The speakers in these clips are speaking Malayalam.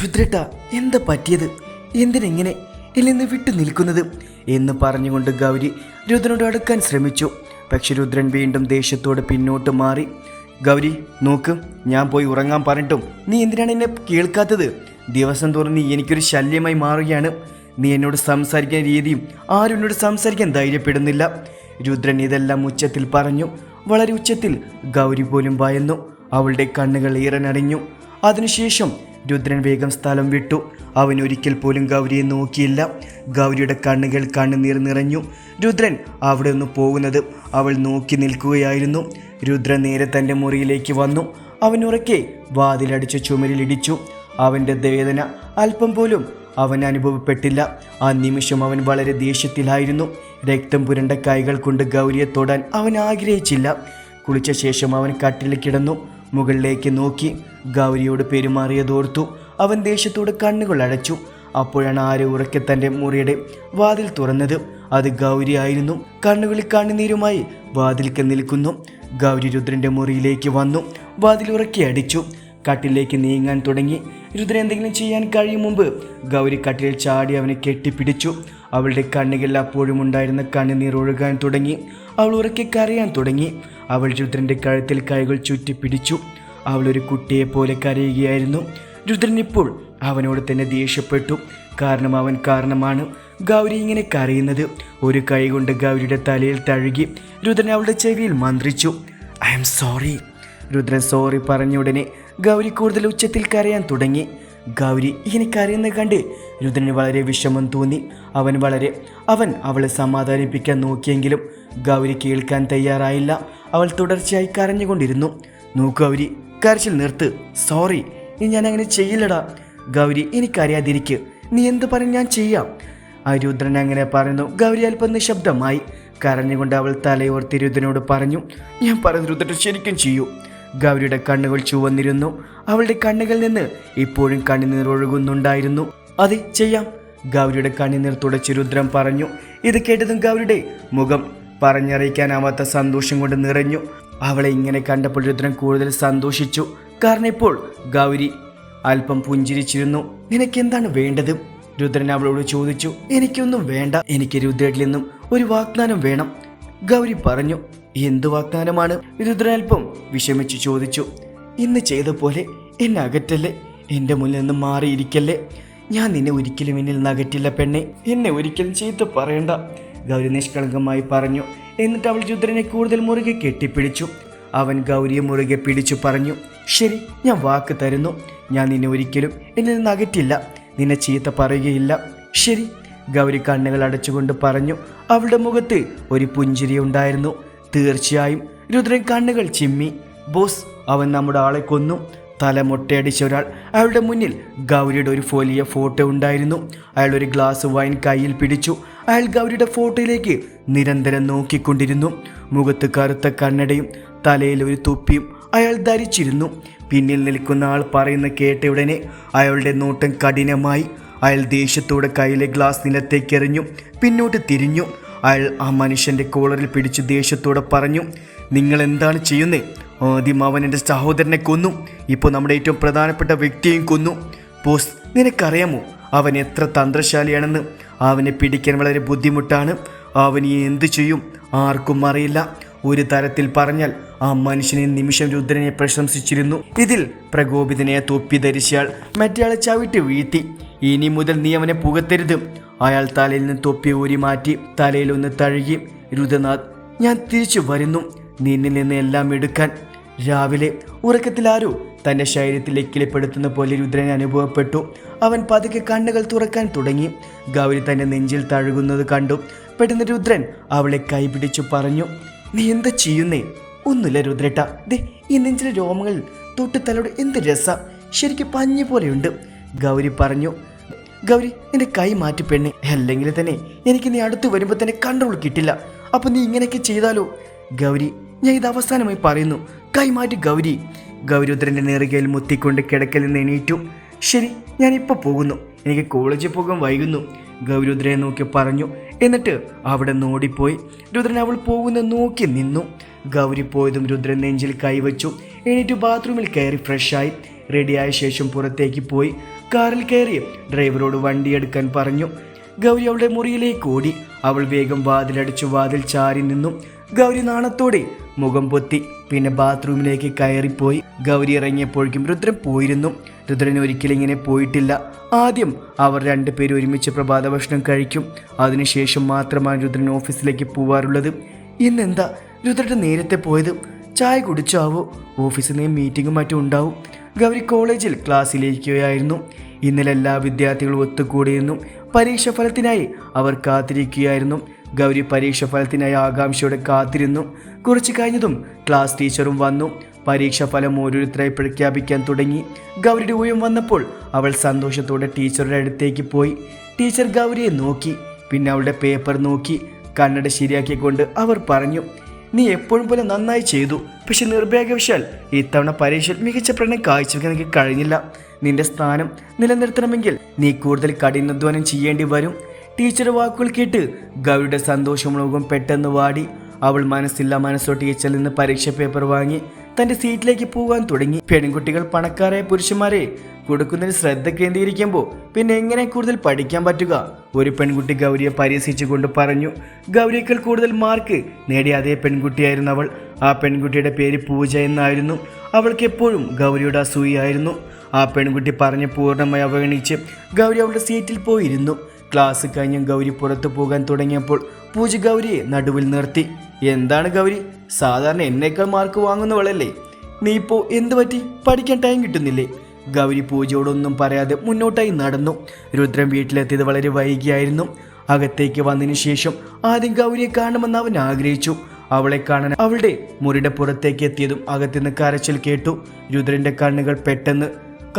രുദ്രട്ട എന്താ പറ്റിയത്? എന്തിനെങ്ങനെ ഇല്ലെന്ന് വിട്ടു നിൽക്കുന്നത്? എന്ന് പറഞ്ഞുകൊണ്ട് ഗൗരി രുദ്രനോട് അടുക്കാൻ ശ്രമിച്ചു. പക്ഷെ രുദ്രൻ വീണ്ടും ദേഷ്യത്തോട് പിന്നോട്ട് മാറി. ഗൗരി നോക്ക് ഞാൻ പോയി ഉറങ്ങാൻ പറഞ്ഞിട്ടും നീ എന്തിനാണ് എന്നെ കേൾക്കാത്തത്? ദിവസം തോറും നീ എനിക്കൊരു ശല്യമായി മാറുകയാണ്. നീ എന്നോട് സംസാരിക്കുന്ന രീതിയും ആരും എന്നോട് സംസാരിക്കാൻ ധൈര്യപ്പെടുന്നില്ല. രുദ്രൻ ഇതെല്ലാം ഉച്ചത്തിൽ പറഞ്ഞു. വളരെ ഉച്ചത്തിൽ ഗൗരി പോലും ഭയന്നു. അവളുടെ കണ്ണുകൾ ഈറനടിഞ്ഞു അതിനുശേഷം രുദ്രൻ വേഗം സ്ഥലം വിട്ടു. അവൻ ഒരിക്കൽ പോലും ഗൗരിയെ നോക്കിയില്ല. ഗൗരിയുടെ കണ്ണുകൾ കണ്ണുനീർ നിറഞ്ഞു. രുദ്രൻ അവിടെ നിന്ന് പോകുന്നത് അവൾ നോക്കി നിൽക്കുകയായിരുന്നു. രുദ്രൻ നേരെ തന്റെ മുറിയിലേക്ക് വന്നു. അവൻ ഉറക്കെ വാതിലടിച്ച് ചുമരിലിടിച്ചു അവന്റെ വേദന അല്പം പോലും അവൻ അനുഭവപ്പെട്ടില്ല. ആ നിമിഷം അവൻ വളരെ ദേഷ്യത്തിലായിരുന്നു. രക്തം പുരണ്ട കൈകൾ കൊണ്ട് ഗൗരിയെ തൊടാൻ അവൻ ആഗ്രഹിച്ചില്ല. കുളിച്ച ശേഷം അവൻ കട്ടിൽ കിടന്നു. മുകളിലേക്ക് നോക്കി. ഗൗരിയോട് പെരുമാറിയതോർത്തു. അവൻ ദേഷ്യത്തോട് കണ്ണുകൾ അടച്ചു. അപ്പോഴാണ് ആര് ഉറക്കെ തന്റെ മുറിയുടെ വാതിൽ തുറന്നത്. അത് ഗൗരി ആയിരുന്നു. കണ്ണുകളിൽ കണ്ണുനീരുമായി വാതിൽക്ക് നിൽക്കുന്നു. ഗൗരി രുദ്രന്റെ മുറിയിലേക്ക് വന്നു. വാതിൽ ഉറക്കി അടിച്ചു. കട്ടിലേക്ക് നീങ്ങാൻ തുടങ്ങി. രുദ്രൻ എന്തെങ്കിലും ചെയ്യാൻ കഴിയും മുമ്പ് ഗൗരി കട്ടിലിൽ ചാടി അവനെ കെട്ടിപ്പിടിച്ചു. അവളുടെ കണ്ണുകളിൽ അപ്പോഴും ഉണ്ടായിരുന്ന കണ്ണുനീർ ഒഴുകാൻ തുടങ്ങി. അവൾ ഉറക്കെ കരയാൻ തുടങ്ങി. അവൾ രുദ്രന്റെ കഴുത്തിൽ കൈകൾ ചുറ്റി പിടിച്ചു അവൾ ഒരു കുട്ടിയെ പോലെ കരയുകയായിരുന്നു. രുദ്രൻ ഇപ്പോൾ അവനോട് തന്നെ ദേഷ്യപ്പെട്ടു. കാരണം അവൻ കാരണമാണ് ഗൗരി ഇങ്ങനെ കരയുന്നത്. ഒരു കൈ കൊണ്ട് ഗൗരിയുടെ തലയിൽ തഴുകി രുദ്രൻ അവളുടെ ചെവിയിൽ മന്ത്രിച്ചു. I'm sorry Rudran sorry പറഞ്ഞ ഉടനെ ഗൗരി കൂടുതൽ ഉച്ചത്തിൽ കരയാൻ തുടങ്ങി. ഗൗരി ഇങ്ങനെ കരയുന്ന കണ്ട് രുദ്രന് വളരെ വിഷമം തോന്നി. അവൻ വളരെ അവൻ അവളെ സമാധാനിപ്പിക്കാൻ നോക്കിയെങ്കിലും ഗൗരി കേൾക്കാൻ തയ്യാറായില്ല. അവൾ തുടർച്ചയായി കരഞ്ഞുകൊണ്ടിരുന്നു. നോക്കൂ ഗൗരി കരച്ചിൽ നിർത്ത്. സോറി ഇനി ഞാൻ അങ്ങനെ ചെയ്യില്ലടാ. ഗൗരി എനിക്കറിയാതിരിക്ക്. നീ എന്ത് പറഞ്ഞ് ഞാൻ ചെയ്യാം? ആ രുദ്രൻ അങ്ങനെ പറയുന്നു. ഗൗരി അല്പം നിശബ്ദമായി കരഞ്ഞുകൊണ്ട് അവൾ തലയോർത്തി രുദ്രനോട് പറഞ്ഞു ഞാൻ പറഞ്ഞു രുദ്രൻ ശരിക്കും ചെയ്യൂ. ഗൗരിയുടെ കണ്ണുകൾ ചുവന്നിരുന്നു. അവളുടെ കണ്ണുകളിൽ നിന്ന് ഇപ്പോഴും കണ്ണുനീർ ഒഴുകുന്നുണ്ടായിരുന്നു. അതെ ചെയ്യാം. ഗൗരിയുടെ കണ്ണുനീർ തുടച്ച് രുദ്രം പറഞ്ഞു. ഇത് കേട്ടതും ഗൗരിയുടെ മുഖം പറഞ്ഞറിയിക്കാനാവാത്ത സന്തോഷം കൊണ്ട് നിറഞ്ഞു. അവളെ ഇങ്ങനെ കണ്ടപ്പോൾ രുദ്രൻ കൂടുതൽ സന്തോഷിച്ചു. കാരണം ഇപ്പോൾ ഗൗരി അല്പം പുഞ്ചിരിച്ചിരുന്നു. നിനക്ക് എന്താണ് വേണ്ടത്? രുദ്രൻ അവളോട് ചോദിച്ചു. എനിക്കൊന്നും വേണ്ട. എനിക്ക് രുദ്രയിൽ നിന്നും ഒരു വാഗ്ദാനം വേണം. ഗൗരി പറഞ്ഞു. എന്ത് വാഗ്ദാനമാണ്? രുദ്രൽപ്പം വിഷമിച്ചു ചോദിച്ചു. ഇന്ന് ചെയ്ത പോലെ എന്നെ അകറ്റല്ലേ? എന്റെ മുന്നിൽ നിന്ന് മാറിയിരിക്കല്ലേ? ഞാൻ നിന്നെ ഒരിക്കലും എന്നിൽ നിന്ന് അകറ്റില്ല പെണ്ണെ. എന്നെ ഒരിക്കലും ചീത്ത പറയണ്ട. ഗൗരി നിഷ്കളങ്കമായി പറഞ്ഞു. എന്നിട്ട് അവൾ രുദ്രനെ കൂടുതൽ മുറുകെ കെട്ടിപ്പിടിച്ചു. അവൻ ഗൗരിയെ മുറുകെ പിടിച്ചു പറഞ്ഞു. ശരി ഞാൻ വാക്ക് തരുന്നു. ഞാൻ നിന്നെ ഒരിക്കലും എന്നിൽ നിന്ന് അകറ്റില്ല. നിന്നെ ചീത്ത പറയുകയില്ല. ശരി ഗൗരി കണ്ണുകൾ അടച്ചുകൊണ്ട് പറഞ്ഞു. അവളുടെ മുഖത്ത് ഒരു പുഞ്ചിരി ഉണ്ടായിരുന്നു. തീർച്ചയായും രുദ്രൻ കണ്ണുകൾ ചിമ്മി. ബോസ് അവൻ നമ്മുടെ ആളെ കൊന്നു. തല മുട്ടയടിച്ച ഒരാൾ അയാളുടെ മുന്നിൽ ഗൗരിയുടെ ഒരു ഫോലിയ ഫോട്ടോ ഉണ്ടായിരുന്നു. അയാൾ ഒരു ഗ്ലാസ് വൈൻ കയ്യിൽ പിടിച്ചു. അയാൾ ഗൗരിയുടെ ഫോട്ടോയിലേക്ക് നിരന്തരം നോക്കിക്കൊണ്ടിരുന്നു. മുഖത്ത് കറുത്ത കണ്ണടയും തലയിൽ ഒരു തൊപ്പിയും അയാൾ ധരിച്ചിരുന്നു. പിന്നിൽ നിൽക്കുന്ന ആൾ പറയുന്ന കേട്ട ഉടനെ അയാളുടെ നോട്ടം കഠിനമായി. അയാൾ ദേഷ്യത്തോടെ കയ്യിലെ ഗ്ലാസ് നിലത്തേക്കെറിഞ്ഞു. പിന്നോട്ട് തിരിഞ്ഞു. അയാൾ ആ മനുഷ്യന്റെ കോളറിൽ പിടിച്ച് ദേഷ്യത്തോടെ പറഞ്ഞു നിങ്ങൾ എന്താണ് ചെയ്യുന്നത് ആദ്യം അവൻ എന്റെ സഹോദരനെ കൊന്നു. ഇപ്പോൾ നമ്മുടെ ഏറ്റവും പ്രധാനപ്പെട്ട വ്യക്തിയെയും കൊന്നു. ബോസ് നിനക്കറിയാമോ? അവൻ എത്ര തന്ത്രശാലിയാണെന്ന്. അവനെ പിടിക്കാൻ വളരെ ബുദ്ധിമുട്ടാണ്. അവൻ എന്ത് ചെയ്യും? ആർക്കും അറിയില്ല. ഒരു തരത്തിൽ പറഞ്ഞാൽ ആ മനുഷ്യനെ നിമിഷം രുദ്രനെ പ്രശംസിച്ചിരുന്നു. ഇതിൽ പ്രകോപിതനെ തൊപ്പി ധരിച്ചയാൾ മറ്റേയാളെ ചവിട്ടി വീഴ്ത്തി. ഇനി മുതൽ നീ അവനെ പുകത്തരുത്. അയാൾ തലയിൽ നിന്ന് തൊപ്പി ഊരി മാറ്റി തലയിൽ ഒന്ന് തഴുകി രുദ്രനാഥ് ഞാൻ തിരിച്ചു വരുന്നു. നിന്നിൽ നിന്ന് എല്ലാം എടുക്കാൻ. രാവിലെ ഉറക്കത്തിൽ ആരോ തന്റെ ശരീരത്തിൽ കിളിപ്പെടുത്തുന്ന പോലെ രുദ്രനെ അനുഭവപ്പെട്ടു. അവൻ പതുക്കെ കണ്ണുകൾ തുറക്കാൻ തുടങ്ങി. ഗൗരി തന്റെ നെഞ്ചിൽ തഴുകുന്നത് കണ്ടു. പെട്ടെന്ന് രുദ്രൻ അവളെ കൈപിടിച്ചു പറഞ്ഞു നീ എന്താ ചെയ്യുന്നേ? ഒന്നുമില്ല രുദ്രട്ട. ദേ ഈ നെഞ്ചിലെ രോമങ്ങൾ തൊട്ടുത്തലോട് എന്ത് രസ. ശരിക്കും പഞ്ഞു പോലെയുണ്ട്. ഗൗരി പറഞ്ഞു ഗൗരി നിന്റെ കൈ മാറ്റി പെണ്ണെ. അല്ലെങ്കിൽ തന്നെ എനിക്ക് നീ അടുത്ത് വരുമ്പോൾ തന്നെ കൺട്രോൾ കിട്ടില്ല. അപ്പൊ നീ ഇങ്ങനെയൊക്കെ ചെയ്താലോ? ഗൗരി ഞാൻ ഇത് അവസാനമായി പറയുന്നു. കൈ മാറ്റി ഗൗരി. ഗൗരിദ്രന്റെ നേറുകയിൽ മുത്തിക്കൊണ്ട് കിടക്കൽ നിന്ന് എണീറ്റു. ശരി ഞാൻ ഇപ്പോൾ പോകുന്നു. എനിക്ക് കോളേജിൽ പോകാൻ വൈകുന്നു. ഗൗരുദ്രയെ നോക്കി പറഞ്ഞു. എന്നിട്ട് അവിടെ നോടിപ്പോയി രുദ്രൻ അവൾ പോകുന്ന നോക്കി നിന്നു. ഗൗരി പോയതും രുദ്രൻ നെഞ്ചിൽ കൈവച്ചു. എന്നിട്ട് ബാത്റൂമിൽ കയറി ഫ്രഷായി റെഡിയായ ശേഷം പുറത്തേക്ക് പോയി. കാറിൽ കയറി ഡ്രൈവറോട് വണ്ടി എടുക്കാൻ പറഞ്ഞു. ഗൗരി അവളുടെ മുറിയിലേക്ക് ഓടി. അവൾ വേഗം വാതിലടിച്ചു വാതിൽ ചാരി നിന്നു. ഗൗരി നാണത്തോടെ മുഖം പൊത്തി. പിന്നെ ബാത്റൂമിലേക്ക് കയറിപ്പോയി. ഗൗരി ഇറങ്ങിയപ്പോഴേക്കും രുദ്രൻ പോയിരുന്നു. രുദ്രൻ ഒരിക്കലും ഇങ്ങനെ പോയിട്ടില്ല. ആദ്യം അവർ രണ്ടുപേരും ഒരുമിച്ച് പ്രഭാത ഭക്ഷണം കഴിക്കും. അതിനുശേഷം മാത്രമാണ് രുദ്രൻ ഓഫീസിലേക്ക് പോവാറുള്ളത്. ഇന്നെന്താ? രുദ്രൻ നേരത്തെ പോയത്. ചായ കുടിച്ചാവോ? ഓഫീസിൽ നിന്ന് മീറ്റിംഗും മറ്റും ഉണ്ടാവും. ഗൗരി കോളേജിൽ ക്ലാസ്സിലിരിക്കുകയായിരുന്നു. ഇന്നലെ എല്ലാ വിദ്യാർത്ഥികളും ഒത്തുകൂടിയിരുന്നു. പരീക്ഷ ഫലത്തിനായി അവർ കാത്തിരിക്കുകയായിരുന്നു. ഗൗരി പരീക്ഷ ഫലത്തിനായി ആകാംക്ഷയോടെ കാത്തിരുന്നു. കുറച്ച് കഴിഞ്ഞതും ക്ലാസ് ടീച്ചറും വന്നു. പരീക്ഷ ഫലം ഓരോരുത്തരായി പ്രഖ്യാപിക്കാൻ തുടങ്ങി. ഗൗരിയുടെ ഊയം വന്നപ്പോൾ അവൾ സന്തോഷത്തോടെ ടീച്ചറുടെ അടുത്തേക്ക് പോയി. ടീച്ചർ ഗൗരിയെ നോക്കി. പിന്നെ അവളുടെ പേപ്പർ നോക്കി. കണ്ണട ശരിയാക്കിക്കൊണ്ട് അവർ പറഞ്ഞു നീ എപ്പോഴും പോലെ നന്നായി ചെയ്തു. പക്ഷെ നിർഭാഗ്യവശാൽ ഇത്തവണ പരീക്ഷയിൽ മികച്ച പ്രകടനം കാഴ്ചവെക്കാൻ എനിക്ക് കഴിഞ്ഞില്ല. നിന്റെ സ്ഥാനം നിലനിർത്തണമെങ്കിൽ നീ കൂടുതൽ കഠിനാധ്വാനം ചെയ്യേണ്ടി വരും. ടീച്ചർ വാക്കുകൾ കേട്ട് ഗൗരിയുടെ സന്തോഷമുളകും പെട്ടെന്ന് വാടി. അവൾ മനസ്സില്ല മനസ്സോ ടീച്ചറിൽ നിന്ന് പരീക്ഷ പേപ്പർ വാങ്ങി തന്റെ സീറ്റിലേക്ക് പോകാൻ തുടങ്ങി. പെൺകുട്ടികൾ പണക്കാരായ പുരുഷന്മാരെ കൊടുക്കുന്നതിന് ശ്രദ്ധ കേന്ദ്രീകരിക്കുമ്പോൾ പിന്നെ എങ്ങനെ കൂടുതൽ പഠിക്കാൻ പറ്റുക? ഒരു പെൺകുട്ടി ഗൗരിയെ പരിഹസിച്ചുകൊണ്ട് പറഞ്ഞു ഗൗരിയേക്കാൾ കൂടുതൽ മാർക്ക് നേടിയ അതേ പെൺകുട്ടിയായിരുന്നു അവൾ. ആ പെൺകുട്ടിയുടെ പേര് പൂജ എന്നായിരുന്നു. അവൾക്ക് എപ്പോഴും ഗൗരിയുടെ അസൂയായിരുന്നു ആ പെൺകുട്ടി പറഞ്ഞ് പൂർണമായി അവഗണിച്ച് ഗൗരി അവളുടെ സീറ്റിൽ പോയിരുന്നു. ക്ലാസ് കഴിഞ്ഞ് ഗൗരി പുറത്തു പോകാൻ തുടങ്ങിയപ്പോൾ പൂജ ഗൗരിയെ നടുവിൽ നിർത്തി. എന്താണ് ഗൗരി? സാധാരണ എന്നേക്കാൾ മാർക്ക് വാങ്ങുന്നവളല്ലേ? നീ ഇപ്പോൾ എന്ത് പറ്റി? പഠിക്കാൻ ടൈം കിട്ടുന്നില്ലേ? ഗൗരി പൂജയോടൊന്നും പറയാതെ മുന്നോട്ടായി നടന്നു. രുദ്രൻ വീട്ടിലെത്തിയത് വളരെ വൈകിയായിരുന്നു. അകത്തേക്ക് വന്നതിന് ശേഷം ആദ്യം ഗൗരിയെ കാണണമെന്ന് അവൻ ആഗ്രഹിച്ചു. അവളെ കാണാൻ അവളുടെ മുറിയുടെ പുറത്തേക്ക് എത്തിയതും അകത്തുനിന്ന് കരച്ചിൽ കേട്ടു. രുദ്രന്റെ കണ്ണുകൾ പെട്ടെന്ന്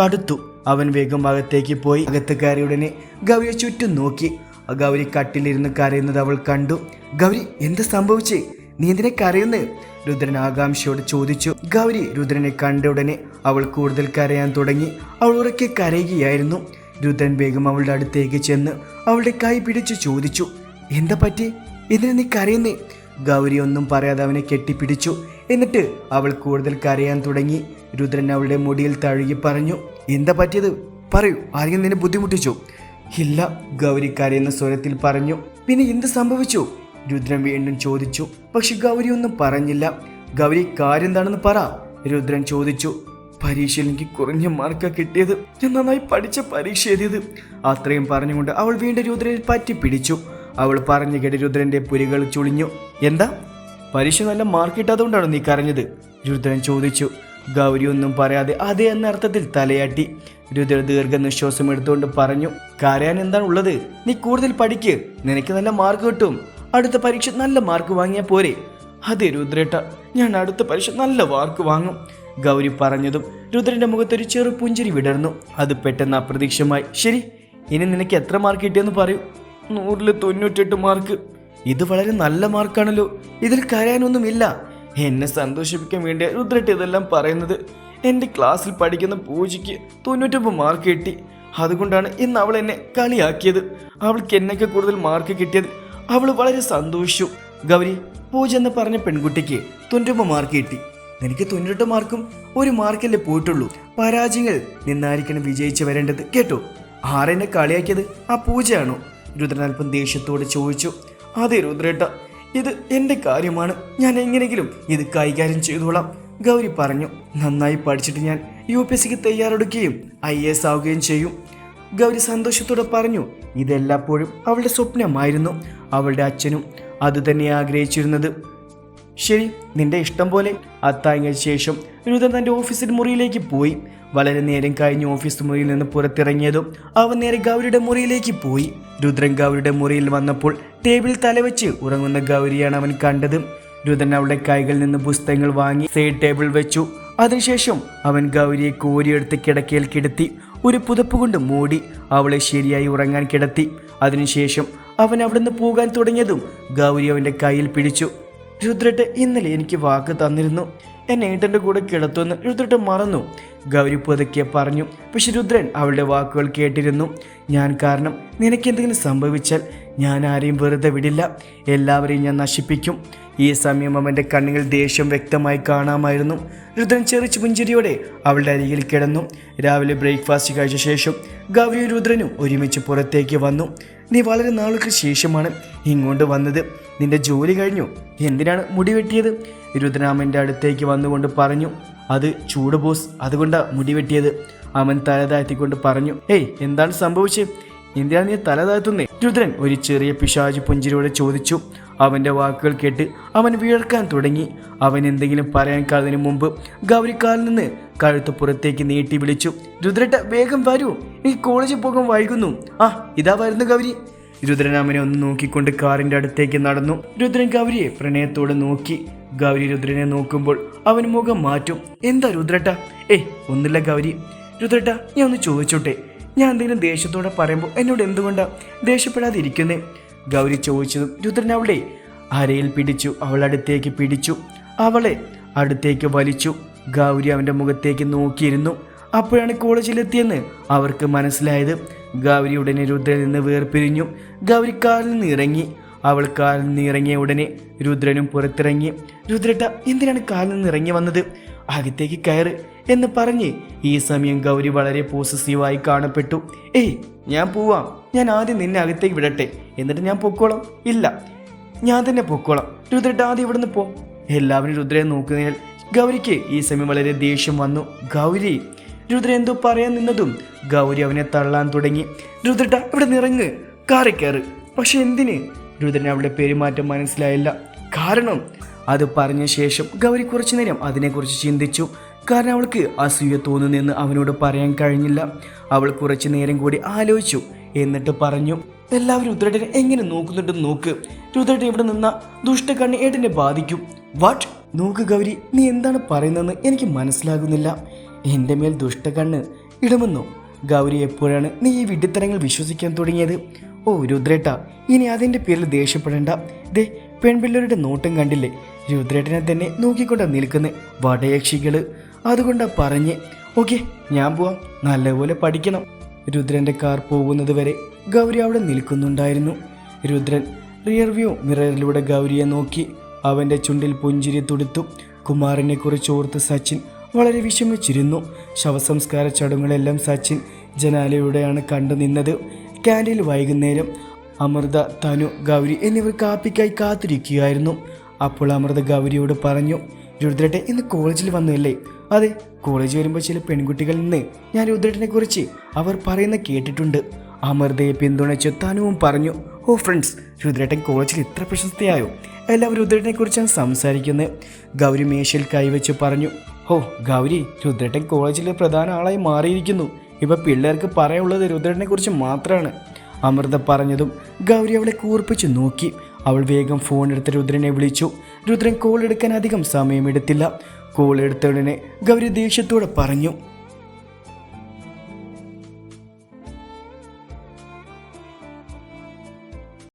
കടുത്തു. അവൻ വേഗം അകത്തേക്ക് പോയി. അകത്ത് കയറിയ ഉടനെ ഗൗരിയെ ചുറ്റും നോക്കി. ഗൗരി കട്ടിലിരുന്ന് കരയുന്നത് അവൾ കണ്ടു. ഗൗരി എന്ത് സംഭവിച്ചേ? നീ എന്തിനെ കരയുന്നേ? രുദ്രൻ ആകാംക്ഷയോട് ചോദിച്ചു ഗൗരി രുദ്രനെ കണ്ട ഉടനെ അവൾ കൂടുതൽ കരയാൻ തുടങ്ങി. അവൾ ഉറക്കെ കരയുകയായിരുന്നു. രുദ്രൻ വേഗം അവളുടെ അടുത്തേക്ക് ചെന്ന് അവളുടെ കൈ പിടിച്ചു ചോദിച്ചു എന്താ പറ്റി? ഇതിന് നീ കരയുന്നേ? ഗൗരി ഒന്നും പറയാതെ അവനെ കെട്ടിപ്പിടിച്ചു. എന്നിട്ട് അവൾ കൂടുതൽ കരയാൻ തുടങ്ങി. രുദ്രൻ അവളുടെ മുടിയിൽ തഴുകി പറഞ്ഞു എന്താ പറ്റിയത്? പറയൂ ആരെങ്കിലും നിന്നെ ബുദ്ധിമുട്ടിച്ചു? ഇല്ല ഗൗരി കരയുന്ന സ്വരത്തിൽ പറഞ്ഞു. പിന്നെ എന്ത് സംഭവിച്ചു? രുദ്രൻ വീണ്ടും ചോദിച്ചു പക്ഷെ ഗൗരി ഒന്നും പറഞ്ഞില്ല. ഗൗരി കാര്യം എന്താണെന്ന് പറ. രുദ്രൻ ചോദിച്ചു പരീക്ഷയിൽ എനിക്ക് കുറഞ്ഞ മാർക്ക് കിട്ടിയത്. ഞാൻ നന്നായി പഠിച്ച പരീക്ഷ എഴുതിയത്. അത്രയും പറഞ്ഞുകൊണ്ട് അവൾ വീണ്ടും രുദ്രനെ പറ്റി പിടിച്ചു. അവൾ പറഞ്ഞു കേട്ട് രുദ്രന്റെ പുരികൾ ചുളിഞ്ഞു. എന്താ? പരീക്ഷ നല്ല മാർക്ക് കിട്ടാത്തതുകൊണ്ടാണ് നീ കരഞ്ഞത്? രുദ്രൻ ചോദിച്ചു. ഗൗരി ഒന്നും പറയാതെ അതേ എന്ന അർത്ഥത്തിൽ തലയാട്ടി. രുദ്രൻ ദീർഘനിശ്വാസം എടുത്തുകൊണ്ട് പറഞ്ഞു കരയാൻ എന്താണ് ഉള്ളത്? നീ കൂടുതൽ പഠിക്ക്. നിനക്ക് നല്ല മാർക്ക് കിട്ടും. അടുത്ത പരീക്ഷ നല്ല മാർക്ക് വാങ്ങിയാൽ പോരെ. അതെ രുദ്രേട്ട ഞാൻ അടുത്ത പരീക്ഷ നല്ല മാർക്ക് വാങ്ങും. ഗൗരി പറഞ്ഞതും രുദ്രന്റെ മുഖത്തൊരു ചെറു പുഞ്ചിരി വിടർന്നു. അത് പെട്ടെന്ന് അപ്രതീക്ഷമായി ശരി ഇനി നിനക്ക് എത്ര മാർക്ക് കിട്ടിയെന്ന് പറയൂ. നൂറിൽ തൊണ്ണൂറ്റെട്ട് മാർക്ക്. ഇത് വളരെ നല്ല മാർക്കാണല്ലോ. ഇതിൽ കരയാനൊന്നുമില്ല. എന്നെ സന്തോഷിപ്പിക്കാൻ വേണ്ടി രുദ്രട്ട് ഇതെല്ലാം പറയുന്നത്. എന്റെ ക്ലാസ്സിൽ പഠിക്കുന്ന പൂജയ്ക്ക് തൊണ്ണൂറ്റൊമ്പത് മാർക്ക് കിട്ടി. അതുകൊണ്ടാണ് ഇന്ന് അവൾ എന്നെ കളിയാക്കിയത്. അവൾക്ക് എന്നൊക്കെ കൂടുതൽ മാർക്ക് കിട്ടിയത്. അവൾ വളരെ സന്തോഷിച്ചു. ഗൗരി പൂജ എന്ന് പറഞ്ഞ പെൺകുട്ടിക്ക് തൊണ്ണൂറ്റൊമ്പത് മാർക്ക് കിട്ടി. നിനക്ക് തൊണ്ണൂറ്റെട്ട് മാർക്കും ഒരു മാർക്കല്ലേ പോയിട്ടുള്ളൂ. പരാജയങ്ങൾ നിന്നായിരിക്കണം വിജയിച്ചു വരേണ്ടത്. കേട്ടോ? ആരെന്നെ കളിയാക്കിയത്? ആ പൂജയാണോ? രുദ്രൻ അല്പം ദേഷ്യത്തോടെ ചോദിച്ചു. അതെ രുദ്രേട്ട. ഇത് എന്റെ കാര്യമാണ്. ഞാൻ എങ്ങനെയെങ്കിലും ഇത് കൈകാര്യം ചെയ്തോളാം. ഗൗരി പറഞ്ഞു. നന്നായി പഠിച്ചിട്ട് ഞാൻ യു പി എസ് സിക്ക് തയ്യാറെടുക്കുകയും ഐ എസ് ആവുകയും ചെയ്യും. ഗൗരി സന്തോഷത്തോടെ പറഞ്ഞു ഇതെല്ലാപ്പോഴും അവളുടെ സ്വപ്നമായിരുന്നു. അവളുടെ അച്ഛനും അതുതന്നെ ആഗ്രഹിച്ചിരുന്നത്. ശരി നിന്റെ ഇഷ്ടം പോലെ. അത്തായങ്ങൾ ശേഷം രുദ്രൻ തന്റെ ഓഫീസിന്റെ മുറിയിലേക്ക് പോയി. വളരെ നേരം കഴിഞ്ഞ് ഓഫീസ് മുറിയിൽ നിന്ന് പുറത്തിറങ്ങിയതും അവൻ നേരെ ഗൗരിയുടെ മുറിയിലേക്ക് പോയി. രുദ്രൻ ഗൗരിയുടെ മുറിയിൽ വന്നപ്പോൾ ടേബിളിൽ തലവെച്ച് ഉറങ്ങുന്ന ഗൗരിയാണ് അവൻ കണ്ടത്. രുദ്രൻ അവളുടെ കൈകളിൽ നിന്ന് പുസ്തകങ്ങൾ വാങ്ങി സൈഡ് ടേബിൾ വെച്ചു. അതിനുശേഷം അവൻ ഗൗരിയെ കോരിയെടുത്ത് കിടക്കയിൽ കിടത്തി. ഒരു പുതപ്പ് കൊണ്ട് മൂടി അവളെ ശരിയായി ഉറങ്ങാൻ കിടത്തി. അതിനുശേഷം അവൻ അവിടുന്ന് പോകാൻ തുടങ്ങിയതും ഗൗരി അവന്റെ കയ്യിൽ പിടിച്ചു. രുദ്രട്ട് ഇന്നലെ എനിക്ക് വാക്ക് തന്നിരുന്നു. എന്നെ ഏട്ടന്റെ കൂടെ കിടത്തുമെന്ന് രുദ്രട്ട് മറന്നു. ഗൗരി പുതുക്കിയ പറഞ്ഞു. പക്ഷെ രുദ്രൻ അവളുടെ വാക്കുകൾ കേട്ടിരുന്നു. ഞാൻ കാരണം നിനക്കെന്തെങ്കിലും സംഭവിച്ചാൽ ഞാൻ ആരെയും വെറുതെ വിടില്ല. എല്ലാവരെയും ഞാൻ നശിപ്പിക്കും. ഈ സമയം അവന്റെ കണ്ണുകൾ ദേഷ്യം വ്യക്തമായി കാണാമായിരുന്നു. രുദ്രൻ ചെറിച്ച് പുഞ്ചിരിയോടെ അവളുടെ അരികിൽ കിടന്നു. രാവിലെ ബ്രേക്ക്ഫാസ്റ്റ് കഴിച്ച ശേഷം ഗൗരിയും രുദ്രനും ഒരുമിച്ച് പുറത്തേക്ക് വന്നു. നീ വളരെ നാളുകൾക്ക് ശേഷമാണ് ഇങ്ങോട്ട് വന്നത്. നിന്റെ ജോലി കഴിഞ്ഞു. എന്തിനാണ് മുടി വെട്ടിയത്? രുദ്രനാമന്റെ അടുത്തേക്ക് വന്നുകൊണ്ട് പറഞ്ഞു. അത് ചൂട് ബോസ്. അതുകൊണ്ടാണ് മുടി വെട്ടിയത്. അവൻ തല താഴ്ത്തിക്കൊണ്ട് പറഞ്ഞു. ഏയ് എന്താണ് സംഭവിച്ചത് എന്തിനാണ് നീ തല താഴ്ത്തുന്നേ? രുദ്രൻ ഒരു ചെറിയ പിശാചു പുഞ്ചിരിയോടെ ചോദിച്ചു. അവന്റെ വാക്കുകൾ കേട്ട് അവൻ വീഴക്കാൻ തുടങ്ങി. അവൻ എന്തെങ്കിലും പറയാൻ കാതിന് മുമ്പ് ഗൗരിക്കാലിൽ നിന്ന് കഴുത്ത് പുറത്തേക്ക് നീട്ടി വിളിച്ചു. രുദ്രട്ട വേഗം വരൂ. ഈ കോളേജിൽ പോകാൻ വൈകുന്നു. ആ ഇതാ വരുന്നു ഗൗരി. രുദ്രൻ അവനെ ഒന്ന് നോക്കിക്കൊണ്ട് കാറിന്റെ അടുത്തേക്ക് നടന്നു. രുദ്രൻ ഗൗരിയെ പ്രണയത്തോടെ നോക്കി. ഗൗരി രുദ്രനെ നോക്കുമ്പോൾ അവൻ മുഖം മാറ്റും. എന്താ രുദ്രട്ട? ഏയ് ഒന്നില്ല ഗൗരി. രുദ്രട്ട ഞാൻ ഒന്ന് ചോദിച്ചോട്ടെ. ഞാൻ എന്തെങ്കിലും ദേഷ്യത്തോടെ പറയുമ്പോൾ എന്നോട് എന്തുകൊണ്ടാണ് ദേഷ്യപ്പെടാതെ ഇരിക്കുന്നേ ഗൗരി ചോദിച്ചതും രുദ്രൻ അവളെ? അരയിൽ പിടിച്ചു അവൾ അടുത്തേക്ക് പിടിച്ചു അവളെ അടുത്തേക്ക് വലിച്ചു. ഗൗരി അവന്റെ മുഖത്തേക്ക് നോക്കിയിരുന്നു. അപ്പോഴാണ് കോളേജിലെത്തിയെന്ന് അവർക്ക് മനസ്സിലായത്. ഗൗരി ഉടനെ രുദ്രനിൽ നിന്ന് വേർപിരിഞ്ഞു. ഗൗരി കാറിൽ നിന്ന് ഇറങ്ങി. അവൾ കാറിൽ നിന്ന് ഇറങ്ങിയ ഉടനെ രുദ്രനും പുറത്തിറങ്ങി. രുദ്രട്ട എന്തിനാണ് കാറിൽ നിന്ന് ഇറങ്ങി വന്നത്? അകത്തേക്ക് കയറ് എന്ന് പറഞ്ഞ് ഈ സമയം ഗൗരി വളരെ പോസസീവായി കാണപ്പെട്ടു. ഏയ് ഞാൻ പോവാം. ഞാൻ ആദ്യം നിന്നെ അകത്തേക്ക് വിടട്ടെ. എന്നിട്ട് ഞാൻ പൊക്കോളാം. ഇല്ല ഞാൻ തന്നെ പൊക്കോളാം. രുദ്രട്ടാതെ ആദ്യം ഇവിടുന്ന് പോ. എല്ലാവരും രുദ്രയെ നോക്കുന്നതിനാൽ ഗൗരിക്ക് ഈ സമയം വളരെ ദേഷ്യം വന്നു. ഗൗരി രുദ്ര എന്തോ പറയാൻ നിന്നതും ഗൗരി അവനെ തള്ളാൻ തുടങ്ങി. രുദ്രട്ട ഇവിടെ നിറങ്ങ് കാറി കയറ്. പക്ഷെ എന്തിന്? രുദ്രന് അവളുടെ പെരുമാറ്റം മനസ്സിലായില്ല. കാരണം അത് പറഞ്ഞ ശേഷം ഗൗരി കുറച്ചു നേരം അതിനെക്കുറിച്ച് ചിന്തിച്ചു. കാരണം അവൾക്ക് അസൂയ തോന്നുന്നെന്ന് അവനോട് പറയാൻ കഴിഞ്ഞില്ല. അവൾ കുറച്ചു നേരം കൂടി ആലോചിച്ചു. എന്നിട്ട് പറഞ്ഞു എല്ലാവരും രുദ്രനെ എങ്ങനെ നോക്കുന്നുണ്ടെന്ന് നോക്ക്. രുദ്രൻ ഇവിടെ നിന്ന ദുഷ്ടക്കണ്ണ് ഏട്ടനെ ബാധിക്കും. വാട്ട് നോക്ക് ഗൗരി നീ എന്താണ് പറയുന്നതെന്ന് എനിക്ക് മനസ്സിലാകുന്നില്ല. എന്റെ മേൽ ദുഷ്ടക്കണ്ണ് ഇടുമെന്നോ? ഗൗരി എപ്പോഴാണ് നീ ഈ വിഡിത്തരങ്ങൾ വിശ്വസിക്കാൻ തുടങ്ങിയത്? ഓ രുദ്രേട്ട ഇനി അതിന്റെ പേരിൽ ദേഷ്യപ്പെടേണ്ട. ദേ പെൺപിള്ളേരുടെ നോട്ടം കണ്ടില്ലേ? രുദ്രേട്ടനെ തന്നെ നോക്കിക്കൊണ്ടാ നിൽക്കുന്ന. വടയക്ഷികൾ അതുകൊണ്ടാ പറഞ്ഞ്. ഓക്കെ ഞാൻ പോവാം. നല്ലപോലെ പഠിക്കണം. രുദ്രന്റെ കാർ പോകുന്നത് വരെ ഗൗരി അവിടെ നിൽക്കുന്നുണ്ടായിരുന്നു. രുദ്രൻ റിയർ വ്യൂ മിററിലൂടെ ഗൗരിയെ നോക്കി. അവന്റെ ചുണ്ടിൽ പുഞ്ചിരി തുടുത്തു. കുമാറിനെ കുറിച്ച് ഓർത്ത് സച്ചിൻ വളരെ വിഷമിച്ചിരുന്നു. ശവസംസ്കാര ചടങ്ങുകളെല്ലാം സച്ചിൻ ജനാലയുടെയാണ് കണ്ടു നിന്നത്. ക്യാന്റീനിൽ വൈകുന്നേരം അമൃത തനു ഗൗരി എന്നിവർ കാപ്പിക്കായി കാത്തിരിക്കുകയായിരുന്നു. അപ്പോൾ അമൃത ഗൗരിയോട് പറഞ്ഞു രുദ്രട്ടെ ഇന്ന് കോളേജിൽ വന്നല്ലേ അതെ കോളേജ് വരുമ്പോൾ ചില പെൺകുട്ടികളിൽ നിന്ന് ഞാൻ രുദ്രട്ടിനെ കുറിച്ച് അവർ പറയുന്ന കേട്ടിട്ടുണ്ട്. അമൃതയെ പിന്തുണച്ച് തനുവും പറഞ്ഞു ഓ ഫ്രണ്ട്സ് രുദ്രേട്ടൻ കോളേജിൽ ഇത്ര പ്രശസ്തിയായോ? എല്ലാവരും രുദ്രേട്ടനെ കുറിച്ചാണ് സംസാരിക്കുന്നത് ഗൗരി മേശയിൽ കൈവച്ച് പറഞ്ഞു ഓ ഗൗരി രുദ്രേട്ടൻ കോളേജിലെ പ്രധാന ആളായി മാറിയിരിക്കുന്നു. ഇപ്പൊ പിള്ളേർക്ക് പറയാനുള്ളത് രുദ്രേട്ടനെ കുറിച്ച് മാത്രമാണ് അമൃത പറഞ്ഞതും ഗൗരി അവളെ കൂർപ്പിച്ച് നോക്കി. അവൾ വേഗം ഫോൺ എടുത്ത് രുദ്രനെ വിളിച്ചു. രുദ്രൻ കോൾ എടുക്കാൻ അധികം സമയമെടുത്തില്ല. കോൾ എടുത്ത ഗൗരി ദേഷ്യത്തോടെ പറഞ്ഞു.